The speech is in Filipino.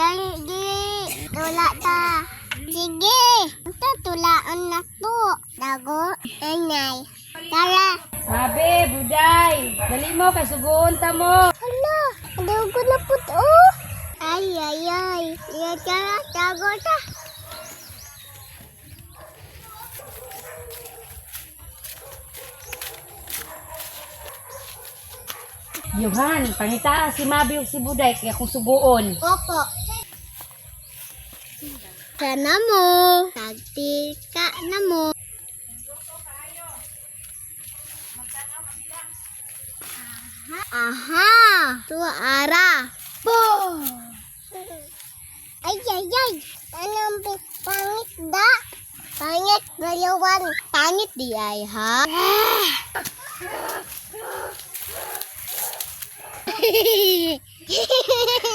Dali, dali. Tula ta. Sige. Ito, tulaan na to. Dago. Anay. Tara. Sabi, buday. Dali mo, kay sugoon ta mo. Hala, dago na po to. Ay, ay, ay. Iya, tara, dago ta. Yuhan, pangita si Mabi ug si buday kaya kung sugoon. Opo. Sana mo. Tagti ka na mo. Aha! Tuara! Po! Ay, ay, ay! Anong pangit da? Pangit, balawan. Pangit di ay, ha?